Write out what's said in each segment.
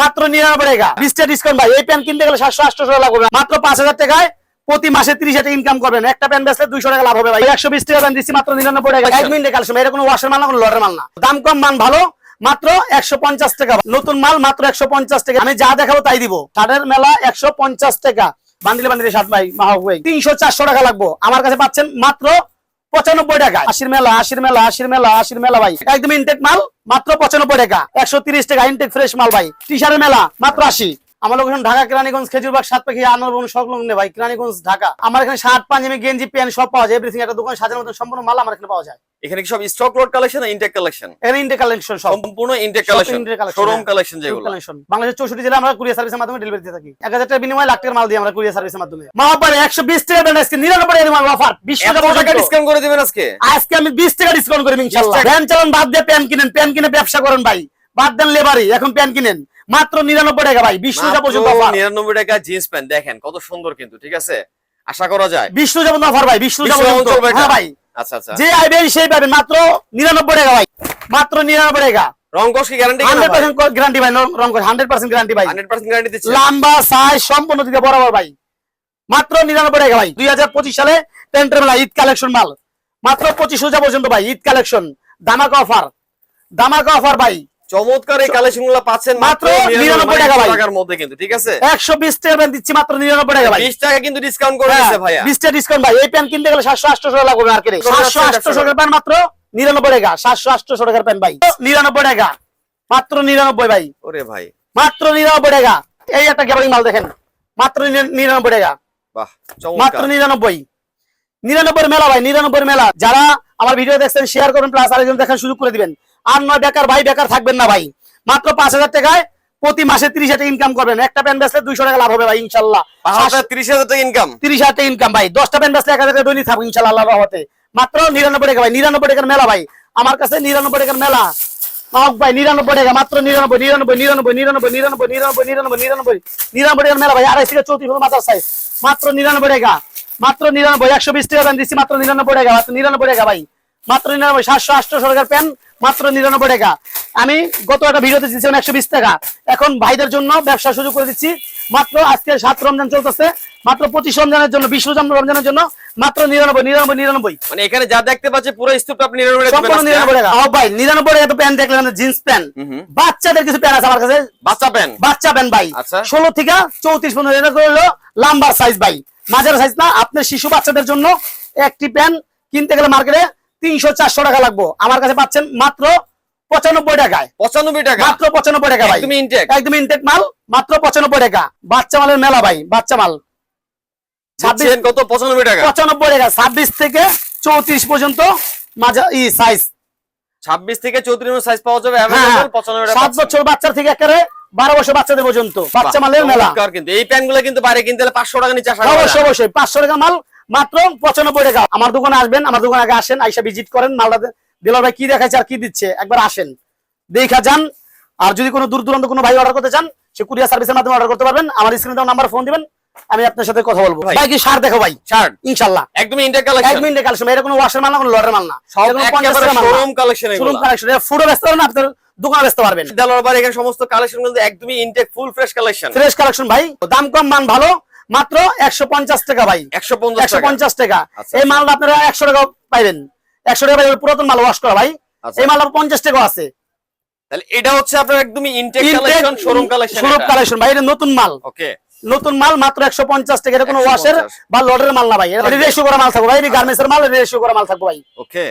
মাত্র নিরানব্বই বিশটা ডিসকাউন্ট ভাই। এই প্যান্ট কিনতে গেলে সাতশো, আটশো লাগবে মাত্র পাঁচ হাজার টাকায় প্রতি মাসে তিরিশ হাজার ইনকাম করবেন। একটা প্যান্ট দুইশো টাকা লাভ হবে ভাই। একশো বিশ টাকা দিচ্ছি, মাত্র নিরানব্বই টাকা। এক মিনিটে ওয়াশের মাল না, কোনো মাল না। দাম কম, মান ভালো। মাত্র একশো পঞ্চাশ টাকা। নতুন মাল, মাত্র একশো পঞ্চাশ টাকা। আমি যা দেখাবো তাই দিব। শার্টের মেলা একশো পঞ্চাশ টাকা। বান্দিলে বান্দিলে শার্ট ভাই। ভাই। তিনশো, চারশো টাকা লাগবো। আমার কাছে পাচ্ছেন মাত্র পঁচানব্বই টাকা। আশির মেলা আশির মেলা আশির মেলা আশির মেলা ভাই। একদম ইনটেক মাল, মাত্র পঁচানব্বই টাকা। একশো টাকা ইনটেক ফ্রেশ মাল ভাই। টি মেলা, মাত্র আশি। আমার লোকেশন ঢাকা কেরানীগঞ্জ খেজুরবাগ সাত পাখি আনন্দ সংলগ্নে ভাই কেরানীগঞ্জ ঢাকা। আমার এখানে শার্ট পাঞ্জাবি গেঞ্জি প্যান্ট সব পাওয়া যায়। এভরিথিং একটা দোকান সাজানোর মতো সম্পূর্ণ মাল আমার এখানে পাওয়া যায়। এখানে কি সব stock load collection intact collection এখানে ইনটেক কালেকশন সব। সম্পূর্ণ ইনটেক কালেকশন শোরুম। কালেকশন যেগুলো। কালেকশন বাংলাদেশের চৌষট্টি জেলা আমরা কুরিয়ার সার্ভিসের মাধ্যমে ডেলিভারি দিয়ে থাকি। এক হাজার টাকার বিনিময়ে লাখ টাকার মাল দিয়ে আমরা কুরিয়ার সার্ভিসের মাধ্যমে। একশো বিশ টাকা ব্যান্ড আজকে নিরানব্বই টাকা অফার বিশ এত টাকা টাকা ডিসকাউন্ট করে দিবেন আজকে? আজকে আমি বিশ টাকা ডিসকাউন্ট করি 20 টাকা। ভ্যান চালান বাদ দিয়ে প্যান কিনেন। প্যান কিনে ব্যবসা করেন ভাই। বাদ দেন লেবারি এখন প্যান কিনেন। মাত্র নিরানব্বই টাকা ভাই বিশ টাকা পর্যন্ত নিরানব্বই টাকা জিন্স প্যান্ট দেখেন কত সুন্দর কিন্তু ঠিক আছে? আশা করা যায়। বিশ টাকা পর্যন্ত অফার ভাই বিশ বিশ পর্যন্ত। হ্যাঁ ভাই। আচ্ছা আচ্ছা। যে আইবেন সেই পাবেন মাত্র নিরানব্বই টাকা ভাই। মাত্র নিরানব্বই টাকা। রংকশ কি গ্যারান্টি ভাই? রং হান্ড্রেড পার্সেন্ট গ্যারান্টি ভাই। হান্ড্রেড পার্সেন্ট গ্যারান্টি দিচ্ছে। লম্বা সাইজ সম্পূর্ণ দিকে বরাবর ভাই। মাত্র নিরানব্বই টাকা ভাই। দুই হাজার পঁচিশ সালে টেন্টের মেলা ঈদ কালেকশন মাল। মাত্র পঁচিশ হাজার পর্যন্ত ভাই ঈদ কালেকশন দামাকা অফার দামাকা অফার ভাই। চমৎকার এই কালেকশনগুলো পাচ্ছেন মাত্র মাত্র 99 নিরানব্বই টাকা ভাই। টাকার মধ্যে কিন্তু ঠিক আছে? একশো বিশ টাকা প্যান্ট দিচ্ছি মাত্র নিরানব্বই টাকা ভাই। বিশ টাকা কিন্তু ডিসকাউন্ট করে হ্যাঁ, দিচ্ছে ভাইয়া। বিশ টাকা ডিসকাউন্ট ভাই। এই প্যান্ট কিনতে গেলে সাতশো আটশো টাকা লাগবে মার্কেটে কোনো সাতশো আটশো টাকার প্যান্ট মাত্র নিরানব্বই টাকা। সাতশো আটশো টাকার প্যান্ট ভাই। নিরানব্বই টাকা। মাত্র নিরানব্বই ভাই। ওরে ভাই। মাত্র নিরানব্বই টাকা। এই একটা গ্যাবারিং মাল দেখেন। মাত্র নিরা- নিরানব্বই টাকা। বাহ মাত্র নিরানব্বই। নিরানব্বই মেলা ভাই নিরানব্বই মেলা। যারা আমার ভিডিও দেখছেন শেয়ার করবেন প্লাস আরেকজন দেখার সুযোগ করে দিবেন। আর নয় বেকার ভাই বেকার থাকবেন না ভাই। মাত্র পাঁচ হাজার টাকায় প্রতি মাসে তিরিশ হাজার ইনকাম করবেন। একটা প্যান্ট বেচলে দুইশো টাকা লাভ হবে ভাই ইনশাল্লাহ। তিরিশ হাজার টাকা ইনকাম তিরিশ হাজার টাকা ইনকাম ভাই। দশটা প্যান্ট বেচলে এক হাজার টাকা দৈনিক থাকব ইনশাল্লাহ আল্লাহ রহমতে। মাত্র নিরানব্বই টাকা ভাই নিরানব্বই টাকার মেলা ভাই। আমার কাছে নিরানব্বই টাকার মেলা। মাহক ভাই নিরানব্বই টাকা মাত্র নিরানব্বই নিরানব্বই নিরানব্বই নিরানব্বই নিরানব্বই নিরানব্বই নিরানব্বই নিরানব্বই। নিরানব্বই টাকার মেলা ভাই আড়াই থেকে চৌত্রিশ মাথার সাইজ মাত্র নিরানব্বই টাকা। মাত্র নিরানব্বই একশো বিশ টাকা দিচ্ছি মাত্র নিরানব্বই টাকা মাত্র নিরানব্বই টাকা ভাই। মাত্র নিরানব্বই সাতশো আটশো টাকার প্যান মাত্র নিরানব্বই টাকা। আমি গত একটা ভিডিওতে দিচ্ছিলাম একশো বিশ টাকা। এখন ভাইদের জন্য ব্যবসার সুযোগ করে দিচ্ছি। মাত্র আজকে সাত রমজান চলতেছে মাত্র পঁচিশ রমজানের জন্য বিশ রমজানের জন্য মাত্র নিরানব্বই নিরানব্বই নিরানব্বই। মানে এখানে যা দেখতে পাচ্ছি পুরো স্তূপটা আপনি নিরানব্বই সম্পূর্ণ নিরানব্বই টাকা। ও ভাই নিরানব্বই টাকা তো প্যান্ট দেখলেন জিন্স প্যান্ট। বাচ্চাদের কিছু প্যান্ট আছে আমার কাছে। বাচ্চা প্যান্ট বাচ্চা প্যান্ট ভাই। আচ্ছা। ষোলো থেকে চৌত্রিশ পর্যন্ত এটা লাম্বার সাইজ ভাই। মাঝার সাইজ না আপনার শিশু বাচ্চাদের জন্য একটি প্যান্ট কিনতে গেলে মার্কেটে তিনশো চারশো টাকা লাগবে। আমার কাছে পাচ্ছেন মাত্র পঁচানব্বই টাকায়। পঁচানব্বই টাকা? মাত্র পঁচানব্বই টাকা ভাই। তুমি ইনটেক একদম ইনটেক মাল মাত্র পঁচানব্বই টাকা। বাচ্চা মালের মেলা ভাই বাচ্চা মাল। ছাব্বিশ কত? পঁচানব্বই টাকা? পঁচানব্বই টাকা। ছাব্বিশ থেকে চৌত্রিশ পর্যন্ত ই সাইজ ছাব্বিশ থেকে চৌত্রিশ সাইজ পাওয়া যাবে হ্যাঁ সাত বছর বাচ্চার থেকে একেবারে বারো বছর বাচ্চাদের পর্যন্ত। বাচ্চা মালের মেলা। কিন্তু। এই প্যান্টগুলো কিন্তু বাইরে কিনতে পাঁচশো টাকা নিচে আসা অবশ্যই অবশ্যই। পাঁচশো টাকা মাল মাত্র পঁচানব্বই টাকা। আমার দোকানে আসবেন আমার দোকানে আগে আসেন আইসা ভিজিট করেন মালটা দিলার ভাই কি দেখাচ্ছে আর কি দিচ্ছে? একবার আসেন। দেখা যান। আর যদি কোনো দূর দূরান্ত কোনো ভাই অর্ডার করতে চান সে কুরিয়ার সার্ভিসের মাধ্যমে অর্ডার করতে পারবেন। আমার স্ক্রিনে দেওয়া নাম্বার ফোন দিবেন। আমি আপনার সাথে কথা বলব। ভাই। কি সার দেখো ভাই? শার্ট ইনশাল্লাহ। একদম এক কালেকশন মিনিটে কালেকশন এটা কোনো ওয়াশের মাল না কোনো লটের মাল না। শোরুম কালেকশন শোরুম কালেকশন ব্যস্ত পারবেন আপনার দোকানে ব্যস্ত পারবেন। দেলোয়ার বাড়ি এখানে সমস্ত কালেকশন কিন্তু একদমই intact full fresh collection fresh collection ভাই। দাম কম মান ভালো। মাত্র একশো পঞ্চাশ টাকা ভাই। একশো পঞ্চাশ টাকা। আচ্ছা, এই মালটা আপনারা একশো টাকা পাইবেন। একশো টাকা পাইবেন পুরাতন মাল ওয়াশ করা ভাই। আচ্ছা। এই মালটা পঞ্চাশ টাকা আছে। তাহলে এটা হচ্ছে আপনার একদমই intact collection showroom collection showroom collection ভাই এটা নতুন মাল। ওকে নতুন মাল মাত্র একশো পঞ্চাশ টাকা। এটা কোনো ওয়াশের বা লডের মাল না ভাই। এটা রেশিও করা মাল থাকবে ভাই। গার্মেন্টস এর মাল রেশিও করা মাল থাকবে ভাই। ওকে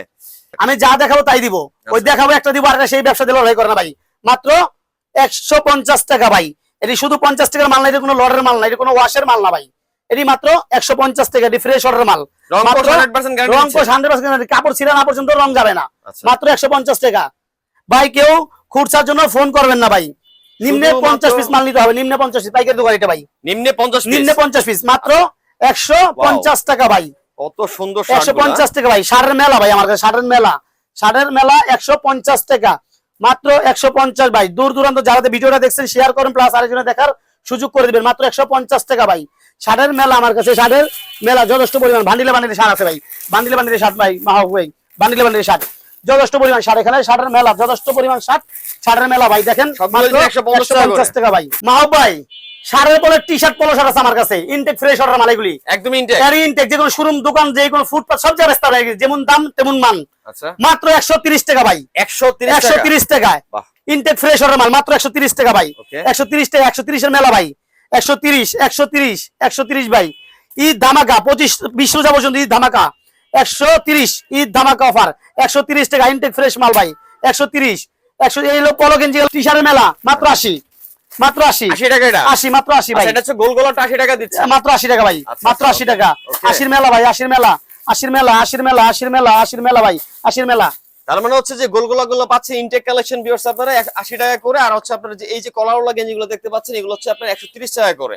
আমি যা দেখাবো তাই দিব। ওই আচ্ছা। দেখাবো একটা দিব আর সেই ব্যবসা দিলে লড়াই করে না ভাই। মাত্র একশো পঞ্চাশ টাকা ভাই। এটি শুধু পঞ্চাশ টাকার মাল না এটা কোনো লডের মাল না এটা কোনো ওয়াশের মাল না ভাই। এটি মাত্র একশো পঞ্চাশ টাকা ফ্রেশ অর্ডার মাল। রং মাত্র কোড 100% গ্যারান্টি রং কোষ হান্ড্রেড কাপড় ছিঁড়া না পর্যন্ত রং যাবে না। আচ্ছা। মাত্র একশো পঞ্চাশ টাকা। ভাই কেউ খুরসার জন্য ফোন করবেন না ভাই। নিম্নে পঞ্চাশ পিস মাল নিতে হবে। নিম্নে পঞ্চাশ পিস পাইকারি দোকান এটা ভাই। নিম্নে পঞ্চাশ নিম্নে পঞ্চাশ পিস মাত্র একশো পঞ্চাশ টাকা ভাই। কত সুন্দর একশো পঞ্চাশ টাকা ভাই। ষাটের মেলা ভাই আমার কাছে ষাটের মেলা। ষাটের মেলা একশো পঞ্চাশ টাকা। মাত্র একশো পঞ্চাশ ভাই। দূর দূরান্ত যারা ভিডিওটা দেখছেন শেয়ার করেন প্লাস আরেকজনে দেখার সুযোগ করে দিবেন। মাত্র একশো পঞ্চাশ টাকা ভাই। ষাটের মেলা আমার কাছে ষাটের মেলা যথেষ্ট পরিমাণ। ভান্ডিলে বান্ডিলে ষাট আছে ভাই। বান্ডিলে বান্ডিলে ষাট ভাই মাহক ভাই। বান্ডিলে বান্ডিলে ষাট। যথেষ্ট পরিমাণ ষাট এখানে। ষাটের মেলা যথেষ্ট পরিমাণ ষাট। ষাটের মেলা ভাই দেখেন একশো পঞ্চাশ টাকা করে। 150 টাকা ভাই। মাহক ভাই শার্টের পরে টি শার্ট পলো শার্ট আছে আমার কাছে। ইনটেক ফ্রেশ অর্ডার মালাইগুলি একদম ইনটেক এর ইনটেক যে কোনো শোরুম দোকান যে কোনো ফুটপাথ সব জায়গায় রাস্তা যেমন দাম তেমন মান। আচ্ছা। মাত্র একশো তিরিশ টাকা ভাই। 130 একশো টাকা ইনটেক ফ্রেশ অর্ডার মাল মাত্র একশো তিরিশ টাকা ভাই। Okay. একশো তিরিশ টাকা একশো তিরিশের মেলা ভাই। ধামাকা পঁচিশ বিশ রোজা পর্যন্ত ঈদ ধামাকা। একশো তিরিশ ঈদ ধামাকা অফার একশো তিরিশ টাকা ইনটেক ফ্রেশ মাল ভাই। একশো তিরিশ একশো এই হলো পলো গেঞ্জি টি শার্টের মেলা মাত্র আশি। মাত্র আশি। 80 টাকা এটা? মাত্র আশি ভাই। আচ্ছা এটা হচ্ছে গোল গোলাটা 80 টাকা দিচ্ছে। মাত্র আশি টাকা ভাই আচ্ছা, মাত্র আচ্ছা, আশি টাকা। okay. আশির মেলা ভাই আশির মেলা আশির মেলা আশির মেলা আশির মেলা আশির মেলা ভাই আশির মেলা। তার মানে হচ্ছে যে গোলগোলা গুলো পাচ্ছে ইনটেক কালেকশন ভিউয়ার্স আপনারা এক- 80 টাকা করে আর হচ্ছে আপনারা যে এই যে কলারওয়ালা গেঞ্জিগুলো দেখতে পাচ্ছেন এগুলো হচ্ছে আপনার 130 টাকা করে।